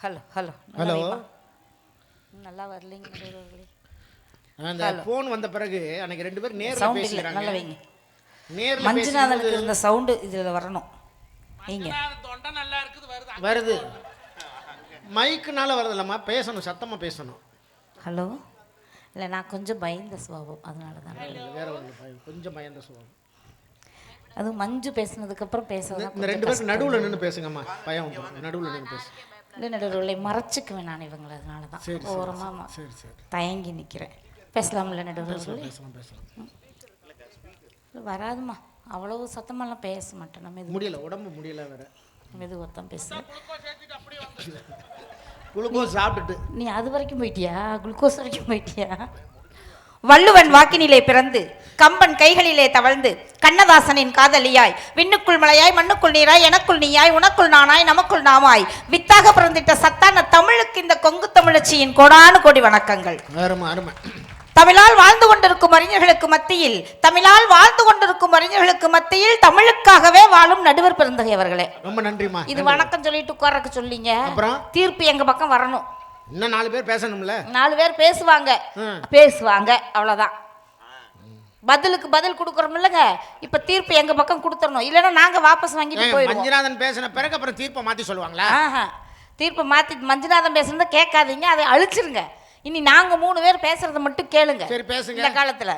Hello hello. Hello. நல்லா வரலைங்க அந்த ஃபோன் வந்த பிறகு அன்னைக்கு ரெண்டு பேரும் நேர்ல இல்லை நல்லா பேசிக்கிறாங்க வைங்க. நேர்ல மஞ்சுநாதனுக்கு இருந்த சவுண்டு இதில் வரணும். நீங்க. தொண்டை நல்லா இருக்குது வருது. வருது. மைக்குனால வருதுல்லம்மா பேசணும் சத்தமா பேசணும். ஹலோ? இல்லை நான் கொஞ்சம் பயந்த சுபாவம் அதனால தான். வேற ஒன்று கொஞ்சம் பயந்த சுபாவம். அது மஞ்சு பேசுனதுக்கப்புறம் பேசுறது இந்த ரெண்டு பேருக்கு நடுவுல நின்று பேசுங்கம்மா பயம். நடுவுல நின்று பேசு. இல்லை நடுவர்களை மறைச்சிக்குவேன் நான் இவங்களை அதனால தான் ஓரமாக தயங்கி நிற்கிறேன் பேசலாம்ல நடுவர்களே வராதும்மா. அவ்வளவு சத்தமெல்லாம் பேச மாட்டேன். நம்ம இது முடியல உடம்பு முடியல வேற. மெதுவாக தான் பேசுகிறேன் குளுக்கோஸ் சாப்பிட்டுட்டு. நீ அது வரைக்கும் போயிட்டியா? குளுக்கோஸ் வரைக்கும் போயிட்டியா? வள்ளுவன் வாக்கினிலே பிறந்து கம்பன் கைகளிலே தவழ்ந்து கண்ணதாசனின் காதலியாய் விண்ணுக்குள் மலையாய் மண்ணுக்குள் நீராய் எனக்குள் நீயாய் உனக்குள் நானாய் நமக்குள் நாமாய் வித்தாக பிறந்திட்ட சத்தான தமிழுக்கு இந்த கொங்கு தமிழச்சியின் கோடானு கோடி வணக்கங்கள். தமிழால் வாழ்ந்து கொண்டிருக்கும் அறிஞர்களுக்கு மத்தியில் தமிழால் வாழ்ந்து கொண்டிருக்கும் அறிஞர்களுக்கு மத்தியில் தமிழுக்காகவே வாழும் நடுவர் பெருந்தகை அவர்களே ரொம்ப நன்றிம்மா இது வணக்கம் சொல்லிட்டு உட்கார்றக்கு சொல்லிங்க தீர்ப்பு எங்க பக்கம் வரணும். இன்னும் நாலு பேர் பேசணும்ல? நாலு பேர் பேசுவாங்க. பேசுவாங்க அவ்வளவுதான். பதிலுக்கு பதில் கொடுக்குறோம் இல்லைங்க. இப்ப தீர்ப்பு எங்க பக்கம் கொடுத்துடணும். இல்லைன்னா நாங்க வாபஸ் வாங்கிட்டு போயிடுவோம். மஞ்சுநாதன் பேசின பிறகு அப்புறம் தீர்ப்பை மாத்தி சொல்லுவாங்களா? தீர்ப்பை மாத்தி மஞ்சுநாதன் பேசுறத கேட்காதீங்க அதை அழிச்சிருங்க. இனி நாங்க மூணு பேர் பேசுறத மட்டும் கேளுங்க. சரி பேசுங்க. இந்த காலத்துல.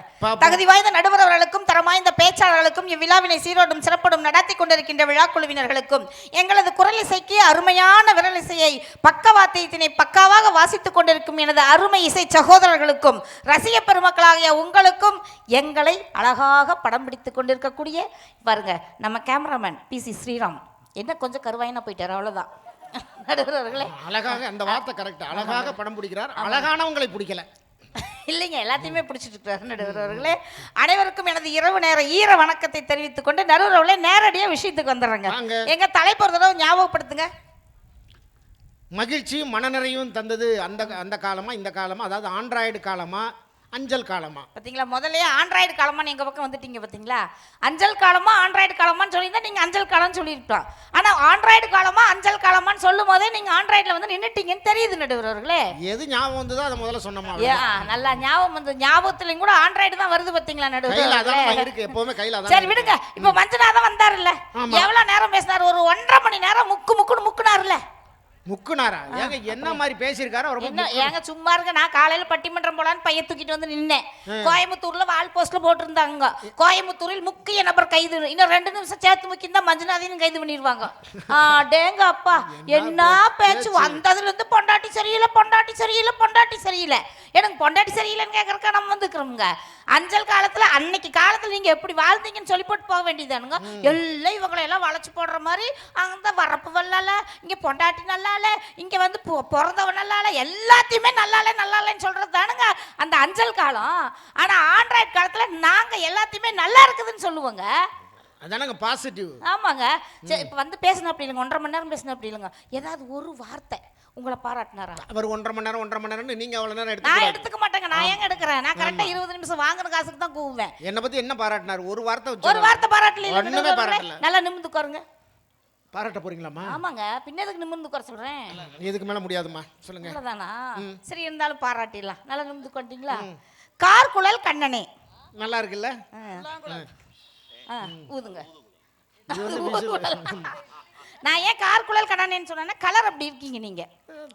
தகுதி வாய்ந்த நடுவர் அவர்களுக்கும் தரமாய்ந்த பேச்சாளர்களுக்கும் இவ்விழாவினை சீரோடும் சிறப்படும் நடத்தி கொண்டிருக்கின்ற விழா குழுவினர்களுக்கும் எங்களது குரல் இசைக்கு அருமையான விரல் இசையை பக்கவாத்தியத்தினை பக்காவாக வாசித்துக் கொண்டிருக்கும் எனது அருமை இசை சகோதரர்களுக்கும் ரசிக பெருமக்களாகிய உங்களுக்கும் எங்களை அழகாக படம் பிடித்துக் கொண்டிருக்கக்கூடிய பாருங்க நம்ம கேமராமேன் பி சி ஸ்ரீராம். என்ன கொஞ்சம் கருவாயினா போயிட்டாரு அவ்வளவுதான். நடுவர் அவர்களே அழகாக அந்த வார்த்தை கரெக்ட் அழகாக படம் பிடிக்கிறார். அழகானவங்களை பிடிக்கல. இல்லைங்க எல்லாத்தையுமே பிடிச்சிட்டு இருக்கிறாரு நடுவர் அவர்களே அனைவருக்கும் எனது இரவு நேர ஈர வணக்கத்தை தெரிவித்துக் கொண்டு நடுவர் அவர்களே நேரடியாக விஷயத்துக்கு வந்துடுறேங்க. வாங்க. எங்க தலைப்பு தடவை ஞாபகப்படுத்துங்க. மகிழ்ச்சியும் மனநிறைவும் தந்தது அந்த அந்த காலமா இந்த காலமா? அதாவது ஆண்ட்ராய்டு காலமா? அஞ்சல் காலமா? பார்த்தீங்களா முதல்லயே ஆண்ட்ராய்டு காலமான்னு எங்க பக்கம் வந்துட்டீங்க பார்த்தீங்களா அஞ்சல் காலமா ஆண்ட்ராய்டு காலமான்னு சொல்லியிருந்தா நீங்க அஞ்சல் காலம்னு சொல்லியிருக்கலாம். ஆனா ஆண்ட்ராய்டு காலமா அஞ்சல் காலமான்னு சொல்லும் போதே நீங்க ஆண்ட்ராய்டில் வந்து நின்னுட்டீங்கன்னு தெரியுது நடுவர் அவர்களே எது ஞாபகம் வந்ததோ அதை முதல்ல சொன்னோமா நல்லா ஞாபகம் வந்து ஞாபகத்துலையும் கூட ஆண்ட்ராய்டு தான் வருது பார்த்தீங்களா நடுவர் கையில அவர்களே அதான் இருக்கு எப்பவுமே கையில அதான் சரி விடுங்க. இப்ப மஞ்சநாதன் வந்தாருல்ல. ஆமா. எவ்வளவு நேரம் பேசினார்? ஒரு ஒன்றரை மணி நேரம் முக்கு முக்குன்னு முக்குனாருல்ல. முக்குனாரா? ஏங்க என்ன மாதிரி பேசியிருக்காரு ரொம்ப ஏங்க சும்மா இருங்க. நான் காலையில பட்டிமன்றம் போலான்னு பையன் தூக்கிட்டு வந்து நின்னேன். கோயம்புத்தூர்ல வால் போஸ்ட்ல போட்டிருந்தாங்க. கோயம்புத்தூரில் முக்கிய நபர் கைது. இன்னும் ரெண்டு நிமிஷம் சேர்த்து முக்கியிருந்தா மஞ்சுநாதையும் கைது பண்ணிடுவாங்க. ஆ, டேங்க அப்பா. என்ன பேச்சு? வந்ததுல இருந்து பொண்டாட்டி சரியில்லை பொண்டாட்டி சரியில்லை பொண்டாட்டி சரியில்லை. எனக்கு பொண்டாட்டி சரியில்லைன்னு கேட்கறக்கா நம்ம வந்துக்கிறோமுங்க அஞ்சல் காலத்துல அன்னைக்கு காலத்துல நீங்க எப்படி வாழ்ந்தீங்கன்னு சொல்லி போட்டு போக வேண்டியதானுங்க. எல்லாம் இவங்களை எல்லாம் வளைச்சு போடுற மாதிரி அங்க வரப்பு வல்லால இங்க பொண்டாட்டி நல்லால இங்க வந்து பிறந்தவன் நல்லால எல்லாத்தையுமே நல்லால நல்லாலன்னு சொல்றது தானுங்க அந்த அஞ்சல் காலம். ஆனா ஆண்ட்ராய்டு காலத்துல நாங்க எல்லாத்தையுமே நல்லா இருக்குதுன்னு சொல்லுவோங்க. அதானங்க பாசிட்டிவ் ஆமாங்க. சரி இப்போ வந்து பேசின அப்படி இல்லைங்க. ஒன்றரை மணி நேரம் பேசின அப்படி இல்லைங்க. ஏதாவது ஒரு வார்த்தை உங்களை பாராட்டினாரா? அவர் ஒன்றரை மணி நேரம் ஒன்றரை மணி நேரம் நீங்க அவ்வளவு நேரம் நான் எடுத்து எடுத்துக்க மாட்டேங்க. நான் ஏங்க எடுக்கிறேன்? நான் கரெக்டா இருபது நிமிஷம் வாங்குன காசுக்கு தான் கூவுவேன். என்னை பத்தி என்ன பாராட்டினார்? ஒரு வார்த்தை ஒரு வார்த்தை பாராட்டல பாராட்டல. நல்லா நிமிர்ந்து உட்காருங்க. பாராட்ட போறீங்களாம்மா? ஆமாங்க. பின்னதுக்கு நிமிர்ந்து உட்கார சொல்றேன்? இதுக்கு மேல முடியாதும்மா. சொல்லுங்க. அவ்வளவுதானா? சரி இருந்தாலும் பாராட்டிடலாம். நல்லா நிமிர்ந்து உட்காந்துட்டீங்களா? கார் குழல் கண்ணனே. நல்லா இருக்குல்ல? ஊதுங்க. நான் ஏன் கார் குழல் கண்ணனேன்னு சொன்னேன்னா கலர் அப்படி இருக்கீங்க நீங்க.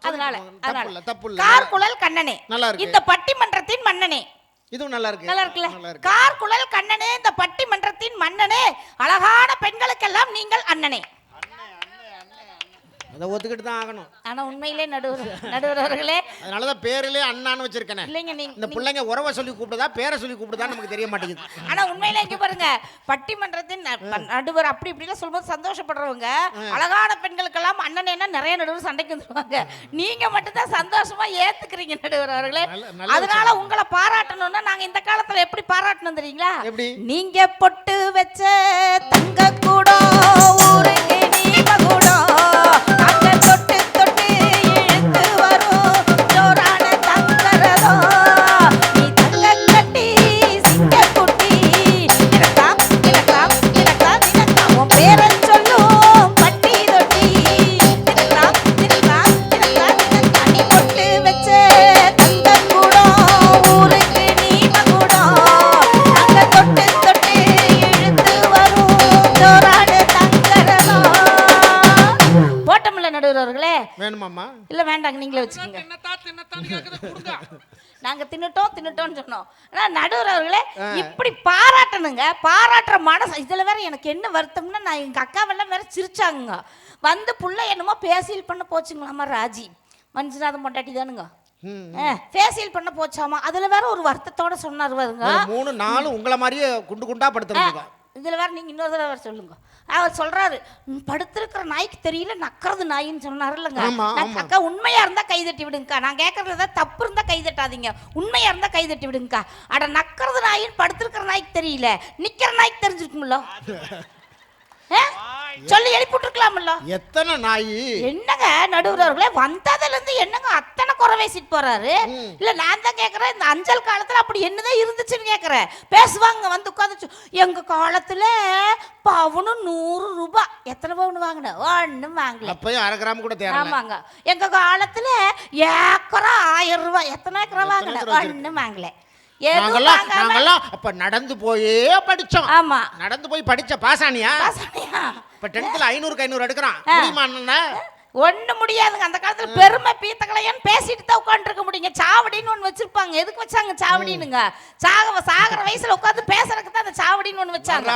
அதனால அதனால இல்ல, தப்பு இல்ல. கார் குழல் கண்ணனே. இந்த பட்டிமன்றத்தின் மன்னனே. இதுவும் நல்லா இருக்கு. நல்லா இருக்குல்ல? கார் குழல் கண்ணனே இந்த பட்டிமன்றத்தின் மன்னனே. அழகான பெண்களுக்கெல்லாம் நீங்கள் அண்ணனே. அதை ஒத்துக்கிட்டு தான் ஆகணும். ஆனா உண்மையிலே நடுவர் நடுவர் அவர்களே அதனாலதான் பேரிலே அண்ணான்னு வச்சிருக்கேனே. இல்லைங்க நீங்க இந்த பிள்ளைங்க உறவை சொல்லி கூப்பிடுதா பேரை சொல்லி கூப்பிடுதா நமக்கு தெரிய மாட்டேங்குது. ஆனா உண்மையில இங்க பாருங்க பட்டிமன்றத்தின் நடுவர் அப்படி இப்படிலாம் சொல்லும்போது சந்தோஷப்படுறவங்க அழகான பெண்களுக்கெல்லாம் அண்ணனேன்னா நிறைய நடுவர் சண்டைக்கு வந்துருவாங்க. நீங்க மட்டும்தான் சந்தோஷமா ஏத்துக்கிறீங்க நடுவர் அவர்களே. அதனால உங்களை பாராட்டணும்னா நாங்க இந்த காலத்துல எப்படி பாராட்டணும் தெரியுங்களா? நீங்க பொட்டு வச்ச தங்க கூட ஊருக்கு நடுவர் அவர்களே வேணுமாம்மா? இல்ல வேண்டாங்க நீங்களே வச்சுக்கோங்க. நாங்க தின்னுட்டோம் தின்னுட்டோம்னு சொன்னோம். ஆனா நடுவர் அவர்களே இப்படி பாராட்டணுங்க. பாராட்டுற மனசு இதுல வேற எனக்கு என்ன வருத்தம்னா நான் எங்க அக்காவெல்லாம் வேற சிரிச்சாங்க வந்து புள்ள என்னமோ பேசியல் பண்ண போச்சுங்களாமா ராஜி. மஞ்சுநாதன் பொண்டாட்டி தானுங்க. ம். ஃபேசியல் பண்ண போச்சாமா? அதுல வேற ஒரு வருத்தத்தோட சொன்னார் வருங்க மூணு நாலு உங்களை மாதிரியே குண்டு குண்டா படுத்துருங்க இதுல வேற நீங்க இன்னொரு தடவை வேற சொல்லுங்க. அவர் சொல்றாரு "ம், படுத்திருக்கிற நாய்க்கு தெரியல நக்கறது நாயின்னு சொன்னாரு இல்லைங்க. ஆமா, நான் ஆமா. அக்கா உண்மையா இருந்தா கை தட்டி விடுங்கக்கா. நான் கேட்கறது ஏதாவது தப்பு இருந்தா கை தட்டாதீங்க. உண்மையா இருந்தா கை தட்டி விடுங்கக்கா. அட நக்கறது நாயின்னு படுத்திருக்கிற நாய்க்கு தெரியல. நிக்கிற நாய்க்கு தெரிஞ்சிருக்கும்ல? சொல்லி எழுப்பி விட்டுருக்கலாம்ல எத்தனை நாய்? என்னங்க நடுவர் அவர்களே வந்ததுல இருந்து என்னங்க அத்தனை குறை பேசிட்டு போறாரு? இல்ல நான் தான் கேக்குறேன் இந்த அஞ்சல் காலத்துல அப்படி என்னதான் இருந்துச்சுன்னு கேக்குறேன். பேசுவாங்க வந்து உட்காந்து எங்க காலத்துல பவுனு நூறு ரூபாய் எத்தனை பவுன் வாங்கின? ஒண்ணும் வாங்கல. அப்பயும் அரை கிராம் கூட தேரல. ஆமாங்க. எங்க காலத்துல ஏக்கரா ஆயிரம் ரூபாய். எத்தனை ஏக்கரா வாங்கின? ஒண்ணும் வாங்கல. நாங்கெல்லாம் நாங்கெல்லாம் அப்ப நடந்து போயே படிச்சோம். ஆமா. நடந்து போய் படிச்ச பாசானியா? இப்ப டென்த்ல ஐநூறுக்கு ஐநூறு எடுக்கிறான். முடியுமா ஒண்ணு முடியாதுங்க. அந்த காலத்துல பெருமை பீத்தக்கலையான்னு பேசிட்டு தான் உட்காந்துருக்க முடியுங்க. சாவடின்னு ஒண்ணு வச்சிருப்பாங்க. எதுக்கு வச்சாங்க சாவடினுங்க சாக சாகிற வயசுல உட்காந்து பேசுறதுக்கு தான் அந்த சாவடின்னு ஒண்ணு வச்சாங்க.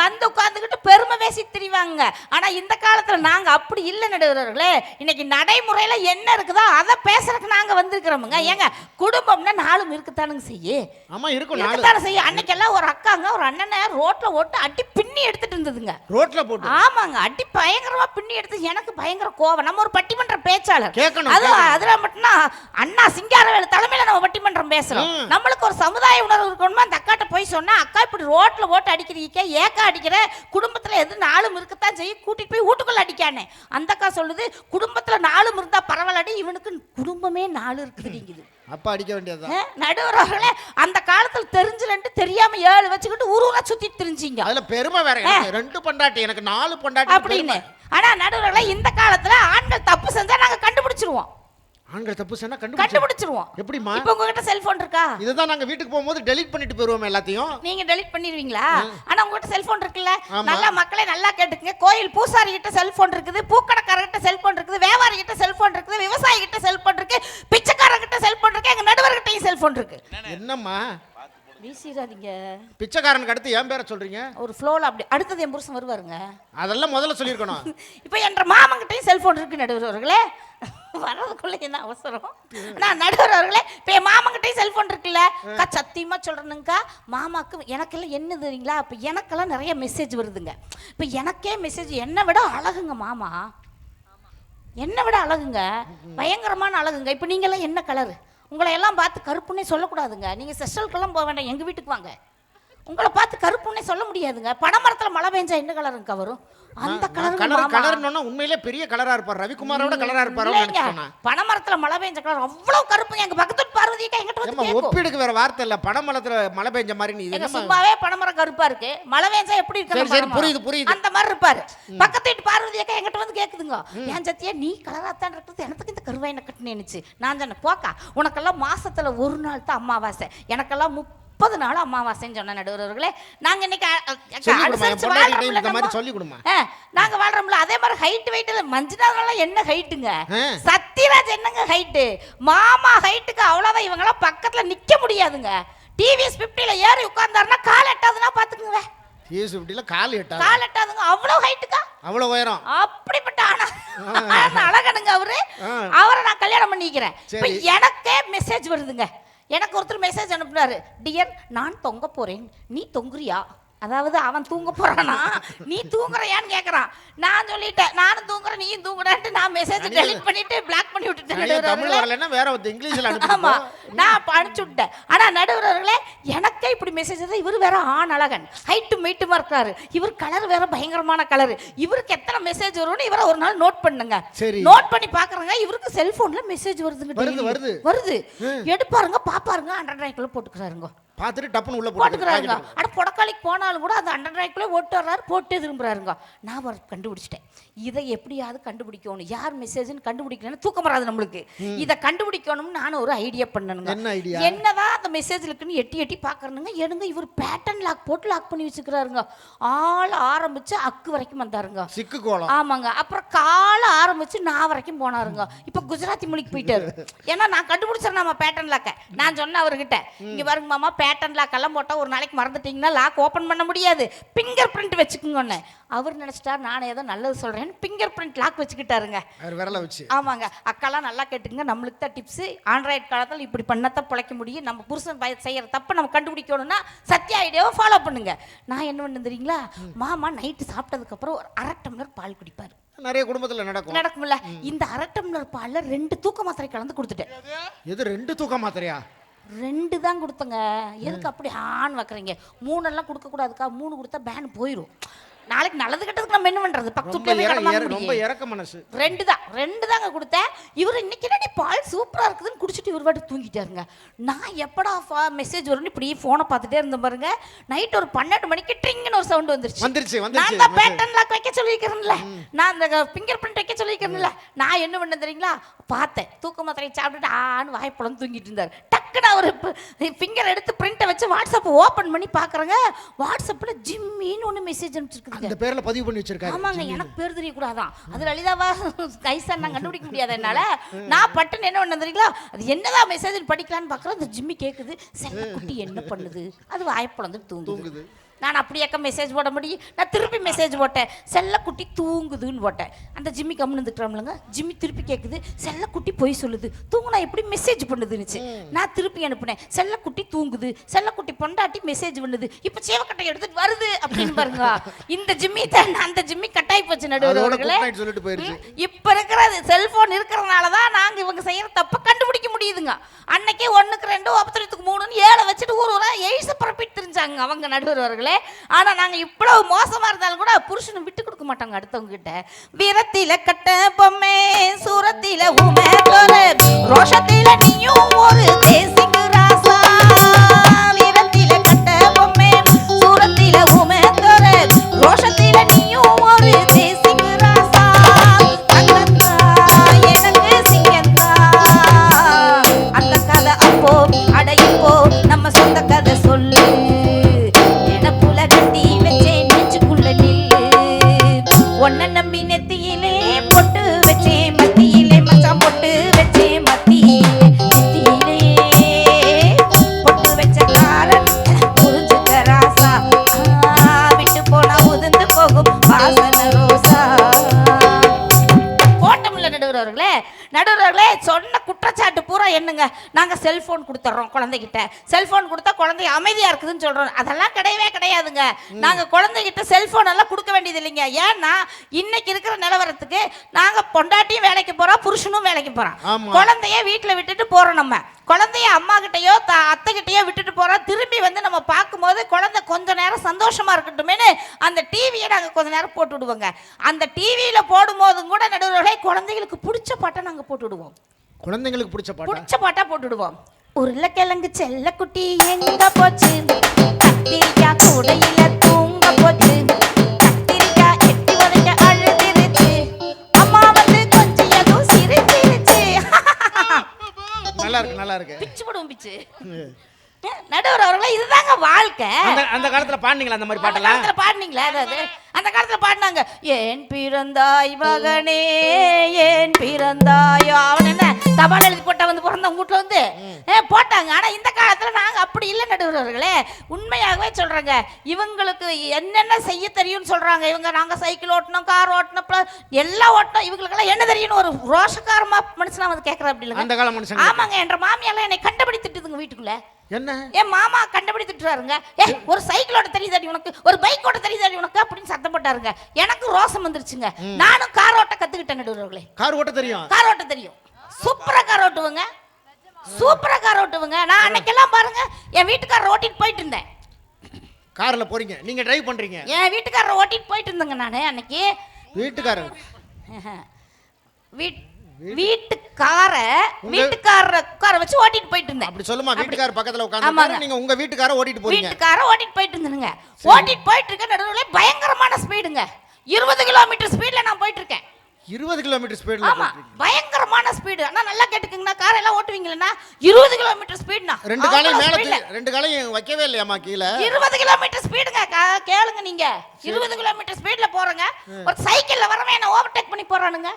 வந்து உட்காந்துக்கிட்டு பெருமை பேசி திரிவாங்க. ஆனா இந்த காலத்துல நாங்க அப்படி இல்ல நடுவர்களே. இன்னைக்கு நடைமுறையில என்ன இருக்குதோ அதை பேசுறதுக்கு நாங்க வந்திருக்கிறோமுங்க. ஏங்க குடும்பம்னா நாளும் இருக்கத்தானுங்க செய்யு. ஆமா இருக்கும். இருக்கத்தானே செய்யும் அன்னைக்கெல்லாம் ஒரு அக்காங்க ஒரு அண்ணனை ரோட்ல ஓட்டு அடி பின்னி எடுத்துட்டு இருந்ததுங்க. ரோட்ல போட்டு. ஆமாங்க. அடி பயங்கரமா பின்னி எடுத்து எனக்கு பயங்கர கோவம். நம்ம ஒரு பட்டிமன்ற பேச்சாளர். கேட்கணும், அது. அதுல மட்டும்னா அண்ணா சிங்காரவேலு தலைமையில நம்ம பட்டிமன்றம் பேசுறோம். ம். நம்மளுக்கு ஒரு சமுதாய உணர்வு இருக்கணுமா? அந்த அக்காட்ட போய் சொன்னா அக்கா இப்படி ரோட்ல ஓட்டு அடிக்கிறீங்க ஏக்கா அடிக்கிற? குடும்பத்துல எது நாளும் இருக்கத்தான் செய்யும்? கூட்டிட்டு போய் வீட்டுக்குள்ள அடிக்கானே. அந்த அக்கா சொல்லுது குடும்பத்துல நாளும் இருந்தா பரவாயில்லடி இவனுக்கு குடும்பமே நாலு இருக்குதுங்குது அப்ப அடிக்க வேண்டியதுதான். நடுவர்களே அந்த காலத்துல தெரிஞ்சுலன்ட்டு தெரியாம ஏழு வச்சுக்கிட்டு ஊர் ஊரா சுத்திட்டு தெரிஞ்சிங்க. அதுல பெருமை வேற ரெண்டு பொண்டாட்டி எனக்கு நாலு பொண்டாட்டி அப்படின்னு. ஆனா நடுவர்களே இந்த காலத்துல ஆண்கள் தப்பு செஞ்சா நாங்க கண்டுபிடிச்சிருவோம். ஆண்கள் தப்பு கண்டுபிடிச்சு கண்டுபிடிச்சிருவோம். எப்படிம்மா? இப்போ உங்ககிட்ட செல்போன் இருக்கா? இதுதான் நாங்க வீட்டுக்கு போகும்போது டெலீட் பண்ணிட்டு போயிருவோம் எல்லாத்தையும். நீங்க டெலீட் பண்ணிடுவீங்களா? ஆனா உங்ககிட்ட செல்போன் இருக்குல்ல. நல்லா மக்களே நல்லா கேட்டுக்கங்க. கோயில் பூசாரி கிட்ட செல்போன் இருக்குது பூக்கடைக்காரர்கிட்ட செல்போன் இருக்குது வியாபாரி கிட்ட செல்போன் இருக்குது விவசாயி கிட்ட செல்போன் இருக்கு பிச்சைக்காரங்க கிட்ட செல்போன் இருக்கு எங்க நடுவர்கிட்டயும் செல்போன் இருக்கு. என்னம்மா? வீசிடாதீங்க. பிச்சைக்காரனுக்கு அடுத்து ஏன் பேரை சொல்றீங்க? ஒரு ஃப்ளோல அப்படி அடுத்தது என் புருஷன் வருவாருங்க. அதெல்லாம் முதல்ல சொல்லியிருக்கணும். இப்போ என்ற மாமன்கிட்டயும் செல்போன் இருக்கு நடுவர்களே வர்றதுக்குள்ள என்ன அவசரம்? நான் நடுவர்களே இப்போ என் மாமன்கிட்டயும் செல்போன் இருக்குல்ல? அக்கா சத்தியமா சொல்றேனுங்கக்கா. மாமாக்கு எனக்கெல்லாம் என்ன தெரியுங்களா? இப்போ எனக்கெல்லாம் நிறைய மெசேஜ் வருதுங்க. இப்போ எனக்கே மெசேஜ் என்னை விட அழகுங்க மாமா. என்னை விட அழகுங்க. பயங்கரமான அழகுங்க. இப்போ நீங்கெல்லாம் என்ன கலரு உங்களை எல்லாம் பார்த்து கருப்புன்னே சொல்லக்கூடாதுங்க. நீங்கள் செஷலுக்கெல்லாம் போக வேண்டாம். எங்கள் வீட்டுக்கு வாங்க. உங்களை பார்த்து கருப்புன்னே சொல்ல முடியாதுங்க. பனைமரத்தில் மழை பெஞ்சா என்ன கலருங்க வரும் அந்த கலர் கலர் கலர்னு உண்மையிலே பெரிய கலரா இருப்பார். ரவிக்குமாரோட கலரா இருப்பாரு பனைமரத்துல மழை பெஞ்ச கலர் அவ்வளவு கருப்புங்க. எங்க பக்கத்து பார்வதிக்கா எங்கிட்ட வந்து ஒப்பீடுக்கு வேற வார்த்தை இல்ல. படமலத்துல மழை பெஞ்ச மாதிரி நீ சும்மாவே பனைமரம் கருப்பா இருக்கு. மழை பெஞ்சா எப்படி இருக்கு சரி? புரியுது, புரியுது. அந்த மாதிரி இருப்பாரு. பக்கத்து வீட்டு பார்வதி அக்கா எங்கிட்ட வந்து கேக்குதுங்க. என் சத்தியா நீ கலரா தான் இருக்குது எனக்கு இந்த கருவாயின கட்டுனேனுச்சு நான் சொன்னேன் போக்கா உனக்கெல்லாம் மாசத்துல ஒரு நாள் தான் அமாவாசை. எனக்கெல்லாம் முப்பது நாள் அமாவாசைன்னு சொன்ன நடுவர்களே நாங்க இன்னைக்கு சொல்லி கொடுமா, பொண்டாட்டிகிட்ட வாழ்றோம்ல அதே மாதிரி ஹைட் வெயிட்ல மஞ்சுநாதெல்லாம் என்ன ஹைட்டுங்க. சத்யராஜ் என்னங்க ஹைட்டு மாமா ஹைட்டுக்கு அவ்வளவுதான் இவங்கெல்லாம் பக்கத்துல நிக்க முடியாதுங்க. டிவிஎஸ் பிப்டில ஏறி உட்கார்ந்தாருன்னா கால் எட்டாதுன்னா பாத்துக்குங்க. டிஎஸ் இப்படில கால் எட்டா கால் எட்டாதுங்க. அவ்வளவு ஹைட்டுக்கா அவ்வளவு உயரம். அப்படிப்பட்ட அழகனுங்க அவரு. அவரை நான் கல்யாணம் பண்ணிக்கிறேன். எனக்கே மெசேஜ் வருதுங்க. எனக்கு ஒருத்தர் மெசேஜ் அனுப்புனாரு. டியர் நான் தொங்க போறேன். நீ தொங்குறியா? அதாவது அவன் தூங்க போறானா? நீ தூங்குறியான்னு கேக்குறான். நான் சொல்லிட்டேன் நானும் தூங்குறேன் நீயும் தூங்குறேன்ட்டு நான் மெசேஜ் டெலிட் பண்ணிட்டு பிளாக் பண்ணி விட்டுட்டேன் தமிழ். வரலன்னா வேற இங்கிலீஷ்ல ஆமா நான் அனுப்பிச்சு விட்டேன். ஆனா நடுவர்களே எனக்கே இப்படி மெசேஜ் தான் இவர் வேற ஆண் அழகன். ஹைட்டு மெயிட்டுமா இருக்காரு. இவர் கலர் வேற பயங்கரமான கலர் இவருக்கு எத்தனை மெசேஜ் வரும்னு இவரை ஒரு நாள் நோட் பண்ணுங்க. சரி. நோட் பண்ணி பாக்குறேங்க இவருக்கு செல்போன்ல மெசேஜ் வருதுங்க வருது. வருது. எடுப்பாருங்க பாப்பாருங்க ரூபாய்க்குள்ள போட்டுக்கிறாருங்க. பார்த்துட்டு டப்புன்னு உள்ள போட்டுக்கிறாருங்க. போட்டு ஆனா புடக்காளிக்கு போனாலும் கூட அந்த ஹண்ட்ரட் ரூபாய்க்குள்ளே ஓட்டு வர்றாரு போட்டு திரும்புறாருங்க. நான் கண்டுபிடிச்சிட்டேன். இதை எப்படியாவது கண்டுபிடிக்கணும். யார் மெசேஜ்னு கண்டுபிடிக்கலன்னு தூக்கம் வராது நம்மளுக்கு. இதை கண்டுபிடிக்கணும்னு நானும் ஒரு ஐடியா பண்ணணுங்க என்ன? என்னதான் அந்த மெசேஜ் இருக்குன்னு எட்டி எட்டி பார்க்கறனுங்க. எடுங்க இவர் பேட்டர்ன் லாக் போட்டு லாக் பண்ணி வச்சுக்கிறாருங்க. ஆள் ஆரம்பிச்சு அக்கு வரைக்கும் வந்தாருங்க. சிக்கு கோலம். ஆமாங்க. அப்புறம் கால ஆரம்பிச்சு நான் வரைக்கும் போனாருங்க. இப்ப குஜராத்தி மொழிக்கு போயிட்டாரு. ஏன்னா நான் கண்டுபிடிச்சேன் நம்ம பேட்டர்ன் லாக்க நான் சொன்னேன் அவர்கிட்ட. இங்க பாருங்க மாமா பேட்டர்ன் லாக் எல்லாம் போட்டா ஒரு நாளைக்கு மறந்துட்டீங்கன்னா லாக் ஓபன் பண்ண முடியாது. Finger print வச்சுக்கோங்கன்னு. அவர் நினைச்சிட்டா நான் ஏதோ நல்லது சொல்றேன்னு பிங்கர் பிரிண்ட் லாக் வச்சுக்கிட்டாருங்க. அவர் விரல வச்சு. ஆமாங்க. அக்காலாம் நல்லா கேட்டுங்க நம்மளுக்கு தான் டிப்ஸ் ஆண்ட்ராய்டு காலத்தில் இப்படி பண்ணத்தான் பிழைக்க முடியும். நம்ம புருஷன் பய செய்யற தப்பை நம்ம கண்டுபிடிக்கணும்னா சத்யா ஐடியாவை ஃபாலோ பண்ணுங்க. நான் என்ன பண்ணு தெரியுங்களா? மாமா நைட்டு சாப்பிட்டதுக்கு அப்புறம் ஒரு அரை டம்ளர் பால் குடிப்பாரு. நிறைய குடும்பத்துல நடக்கும். நடக்கும்ல. இந்த அரை டம்ளர் பால்ல ரெண்டு தூக்க மாத்திரை கலந்து கொடுத்துட்டேன். எது? ரெண்டு தூக்கம் மாத்திரையா? ரெண்டு தான் கொடுத்தங்க. எதுக்கு அப்படி ஆண் வைக்கிறீங்க? மூணெல்லாம் கொடுக்க கூடாதுக்கா மூணு கொடுத்தா பேன் போயிடும் நாளைக்கு நல்லது கெட்டதுக்கு நம்ம என்ன பண்றது? பக்கத்து ரொம்ப. இறக்க மனசு. ரெண்டு தான் ரெண்டு தாங்க கொடுத்தேன் இவர் இன்னைக்கு என்னடி பால் சூப்பரா இருக்குதுன்னு குடிச்சிட்டு இவர் பாட்டு தூங்கிட்டாருங்க. நான் எப்படா மெசேஜ் வரும்னு இப்படி ஃபோனை பார்த்துட்டே இருந்தேன் பாருங்க. நைட் ஒரு பன்னெண்டு மணிக்கு ட்ரிங்னு ஒரு சவுண்ட் வந்துருச்சு. வந்துருச்சு நான் தான் பேட்டர்ன் லாக் வைக்க சொல்லியிருக்கிறேன்ல. நான் அந்த ஃபிங்கர் பிரிண்ட் வைக்க சொல்லியிருக்கிறேன்ல. நான் என்ன பண்ணேன் தெரியுங்களா? பார்த்தேன். தூக்க மாத்திரை சாப்பிட்டுட்டு ஆன்னு வாய்ப்பழம் தூங்கிட்டு இருந்தார். டக்குன்னு அவர் ஃபிங்கர் எடுத்து பிரிண்ட்டை வச்சு வாட்ஸ்அப் ஓப்பன் பண்ணி பார்க்குறேங்க வாட்ஸ்அப்பில் ஜிம்மின்னு ஒன்று மெசேஜ் அனுப்பிச்சிருக்குதுங்க. அந்த பேர்ல பதிவு பண்ணி வச்சிருக்காரு. ஆமாங்க எனக்கு பேர் தெரியக்கூடாதான். அது லலிதாவா? கைசா நான் கண்டுபிடிக்க முடியாது என்னால. நான் பட்டுன்னு என்ன பண்ண தெரியுங்களா? அது என்னதான் மெசேஜ் படிக்கலான்னு பார்க்குறேன் அந்த ஜிம்மி கேட்குது செல்லக்குட்டி என்ன பண்ணுது? அது வாய்ப்புலந்து தூங்குது. நான் அப்படியாக்க மெசேஜ் போட முடியும். நான் திருப்பி மெசேஜ் போட்டேன். செல்லக்குட்டி தூங்குதுன்னு போட்டேன். அந்த ஜிம்மி கம்முன்னு இருந்துக்கிறோம்லங்க ஜிம்மி திருப்பி கேட்குது செல்லக்குட்டி பொய் சொல்லுது. தூங்குனா எப்படி மெசேஜ் பண்ணுதுன்னுச்சு. நான் திருப்பி அனுப்புனேன். செல்லக்குட்டி தூங்குது. செல்லக்குட்டி பொண்டாட்டி மெசேஜ் பண்ணுது. இப்போ சேவக்கட்டை எடுத்துட்டு வருது அப்படின்னு பாருங்க. இந்த ஜிம்மி தான் அந்த ஜிம்மி கட்டாயி போச்சு நடுவர்களே இப்ப இருக்கிற செல்போன் இருக்கிறதுனால தான் நாங்க இவங்க செய்யற தப்ப கண்டுபிடிக்க முடியுதுங்க. அன்னைக்கே ஒண்ணுக்கு ரெண்டு ஒப்பத்திரத்துக்கு மூணுன்னு ஏழை வச்சுட்டு ஊர் ஊரா எய்ச பரப்பிட்டு தெரிஞ்சாங்க அவங்க நடுவர்களே ஆனா நாங்க இவ்வளவு மோசமா இருந்தாலும் கூட புருஷனை விட்டு கொடுக்க மாட்டாங்க அடுத்தவங்க கிட்ட வீரத்தில கட்ட பொம்மை சூரத்தில உமே ரோஷத்தில நீயும் ஒரு தேசிங்க நாங்கள் செல்ஃபோன் கொடுத்துட்றோம் குழந்தைகிட்ட. செல்ஃபோன் கொடுத்தா குழந்தை அமைதியாக இருக்குதுன்னு சொல்கிறோம் அதெல்லாம் கிடையவே கிடையாதுங்க. நாங்கள் குழந்தைகிட்ட செல்ஃபோன் எல்லாம் கொடுக்க வேண்டியது இல்லைங்க. ஏன்னா இன்னைக்கு இருக்கிற நிலவரத்துக்கு நாங்கள் பொண்டாட்டியும் வேலைக்கு போகிறோம் புருஷனும் வேலைக்கு போகிறோம். குழந்தைய வீட்டில் விட்டுட்டு போகிறோம் நம்ம. குழந்தைய அம்மா கிட்டயோ த அத்தை கிட்டயோ விட்டுட்டு போகிறோம் திரும்பி வந்து நம்ம பார்க்கும்போது குழந்தை கொஞ்ச நேரம் சந்தோஷமா இருக்கட்டுமேனு அந்த டிவியை நாங்கள் கொஞ்ச நேரம் போட்டு விடுவோங்க. அந்த டிவியில் போடும்போதும் கூட நடுவர்களே குழந்தைகளுக்கு பிடிச்ச பாட்டை நாங்கள் போட்டு விடுவோம். குழந்தைங்களுக்கு பிடிச்ச பாட்டா? பிடிச்ச பாட்டா போட்டு விடுவோம் உருளைக்கிழங்கு செல்லக்குட்டி எங்க போச்சு? கத்திரிக்காய் கூடையில தூங்க போச்சு. கத்திரிக்காய் எட்டி உதைக்க அழுதிருச்சு. அம்மா வந்து கொஞ்சம் சிரிச்சிருச்சு நல்லா இருக்கு நல்லா இருக்கு பிச்சு போடுவோம் பிச்சு. நடுவர் அவர்களே இதுதாங்க வாழ்க்கை. அந்த அந்த காலத்துல பாடுனீங்களா அந்த மாதிரி பாட்டெல்லாம்? பாடுனீங்களா? அதாவது அந்த காலத்துல பாடினாங்க. ஏன் பிறந்தாய் மகனே ஏன் பிறந்தாயோ? அவன் என்ன தபால் எழுதி போட்டா வந்து பிறந்த வீட்டுல வந்து? ஏ, போட்டாங்க? ஆனா இந்த காலத்துல நாங்க அப்படி இல்லை நடுவர்களே. உண்மையாகவே சொல்றேங்க. இவங்களுக்கு என்னென்ன செய்ய தெரியும்னு சொல்றாங்க. இவங்க நாங்க சைக்கிள் ஓட்டணும் கார் ஓட்டணும் எல்லாம் ஓட்டணும். இவங்களுக்கெல்லாம் என்ன தெரியும்னு ஒரு ரோஷக்காரமா மனுஷனா வந்து கேட்கற அப்படி மனுஷங்க ஆமாங்க. என்ற மாமியெல்லாம் என்னை கண்டுபிடி திட்டுதுங்க வீட்டுக்குள்ள. என்ன? என் மாமா கண்டுபிடி திட்டுறாருங்க ஏ ஒரு சைக்கிள் ஓட்ட தெரியுதாடி உனக்கு? ஒரு பைக் ஓட்ட தெரியுதாடி உனக்கு? அப்படின்னு சத்தம் போட்டாருங்க. எனக்கு ரோசம் வந்துருச்சுங்க. நானும் கார் ஓட்ட கத்துக்கிட்டேன் நடுவர்களே. கார் ஓட்ட தெரியும். கார் ஓட்ட தெரியும். சூப்பரா கார் ஓட்டுவங்க. சூப்பரா கார் ஓட்டுவங்க. நான் அன்னைக்கெல்லாம் பாருங்க என் வீட்டுக்காரர் ஓட்டிட்டு போயிட்டு இருந்தேன். கார்ல போறீங்க. நீங்க டிரைவ் பண்றீங்க. என் வீட்டுக்காரர் ஓட்டிட்டு போயிட்டு இருந்தேங்க நான் அன்னைக்கு. வீட்டுக்காரர். வீட் வீட்டுக்கார வீட்டுக்காரரை உட்கார வச்சு ஓட்டிட்டு போயிட்டு இருந்தேன். அப்படி சொல்லுமா வீட்டுக்காரர் பக்கத்துல. உட்கார்ந்து நீங்க உங்க வீட்டுக்கார ஓட்டிட்டு போறீங்க. வீட்டுக்கார ஓட்டிட்டு போயிட்டு இருந்தனுங்க. ஓட்டிட்டு போயிட்டு இருக்க நடுவுல பயங்கரமான ஸ்பீடுங்க இருபது கிலோமீட்டர் ஸ்பீட்ல நான் போயிட்டு இருக்கேன். இருபது கிலோமீட்டர் ஸ்பீடில் ஆமா பயங்கரமான ஸ்பீடு ஆனா நல்லா கேட்டுக்கங்கண்ணா. கார் எல்லாம் ஓட்டுவீங்களா இருபது கிலோமீட்டர் ஸ்பீட்னா ரெண்டு காலையும் மேலே ரெண்டு காலையும் வைக்கவே இல்லையாம்மா கீழே? இருபது கிலோமீட்டர் ஸ்பீடுங்க கேளுங்க நீங்க. இருபது கிலோமீட்டர் ஸ்பீட்ல போறேங்க. ஒரு சைக்கிள்ல வரவன் என்ன ஓவர்டேக் பண்ணி போறானுங்க.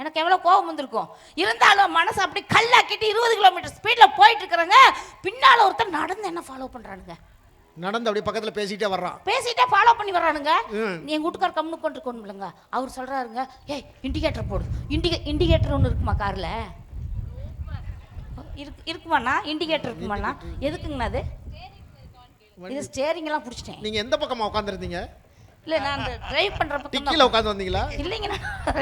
எனக்கு எவ்வளவு கோபம் வந்திருக்கும். இருந்தாலும் மனசு அப்படி கல்லாக்கிட்டு இருபது கிலோமீட்டர் ஸ்பீட்ல போயிட்டு இருக்கிறேங்க. பின்னால ஒருத்தர் நடந்து என்ன ஃபாலோ பண்றானுங்க? நடந்து அப்படியே பக்கத்தில் பேசிக்கிட்டே வர்றான். பேசிட்டே ஃபாலோ பண்ணி வர்றானுங்க. நீ எங்க வீட்டுக்கார கம்னு கொண்டிருக்கணும்லங்க அவர் சொல்றாருங்க ஏய் இண்டிகேட்டர் போடு. இண்டிகே இண்டிகேட்டர் ஒன்று இருக்குமா கார்ல? இருக்கு இருக்குமாண்ணா? இண்டிகேட்டர் இருக்குமாண்ணா? எதுக்குங்கண்ணா அது? இது ஸ்டேரிங் எல்லாம் பிடிச்சிட்டேன். நீங்கள் எந்த பக்கமாக உட்காந்துருந்தீங்க இல்ல நான் அந்த டிரைவ் பக்கம் டிக்கியில் உட்காந்து வந்தீங்களா? இல்லைங்கண்ணா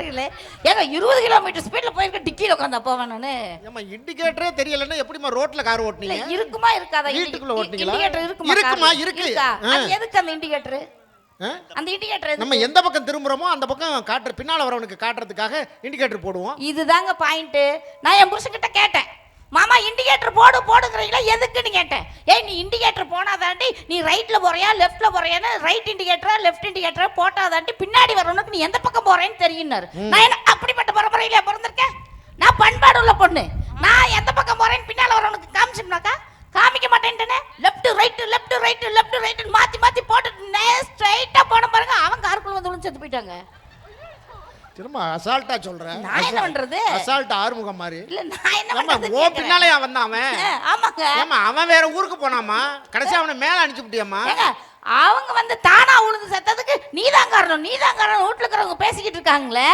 இல்ல ஏங்க இருபது கிலோமீட்டர் ஸ்பீட்ல போயிருக்க டிக்கில உட்காந்து போவேன் நானு. ஏம்மா இண்டிகேட்டரே தெரியலன்னா எப்படிம்மா ரோட்ல கார் ஓட்டுனீங்க? இருக்குமா இருக்காதா? வீட்டுக்குள்ள ஓட்டுனீங்களா? இண்டிகேட்டர் இருக்குமா இருக்குமா? இருக்கு. அது எதுக்கு அந்த இண்டிகேட்டர்? அந்த இண்டிகேட்டர் நம்ம எந்த பக்கம் திரும்புறோமோ அந்த பக்கம் காட்டுற பின்னால வரவனுக்கு காட்டுறதுக்காக இண்டிகேட்டர் போடுவோம். இதுதாங்க பாயிண்ட் நான் என் புருஷன்கிட்ட கேட்டேன். மாமா இண்டிகேட்டர் போடு போடுங்கிறீங்களா? எதுக்குன்னு கேட்டேன். ஏய் நீ இண்டிகேட்டர் போனாதாண்டி நீ ரைட்ல போறியா லெஃப்ட்ல போறியான்னு ரைட் இண்டிகேட்டரா லெஃப்ட் இண்டிகேட்டரா போட்டாதாண்டி பின்னாடி வரவனுக்கு நீ எந்த பக்கம் போறேன்னு தெரியும்னாரு நான் என்ன அப்படிப்பட்ட பரம்பரையில பிறந்திருக்கேன்? நான் பண்பாடு உள்ள பொண்ணு. நான் எந்த பக்கம் போறேன்னு பின்னால வரவனுக்கு காமிச்சோம்னாக்கா காமிக்க மாட்டேன்ட்டேனே. Left right left right left right மாத்தி மாத்தி போட்டு ஸ்ட்ரைட்டா போன பாருங்க அவங்க காருக்குள்ள வந்து விழுந்து செத்து போயிட்டாங்க. திரும்ப அசால்ட்டா சொல்றேன் நான் என்ன பண்றது? அசால்ட் ஆறுமுகம் மாதிரி. இல்ல நான் என்ன பண்றது? ஓ கேக்குறேன். பின்னாலே வந்தான் அவன். ஆமாங்க. ஏம்மா அவன் வேற ஊருக்கு போனாமா கடைசி அவனை மேல அனுப்பிச்சு விட்டியம்மா. ஏங்க அவங்க வந்து தானா உழுந்து செத்ததுக்கு நீதான் காரணம் நீதான் காரணம் வீட்டுல இருக்கிறவங்க பேசிக்கிட்டு இருக்காங்களே.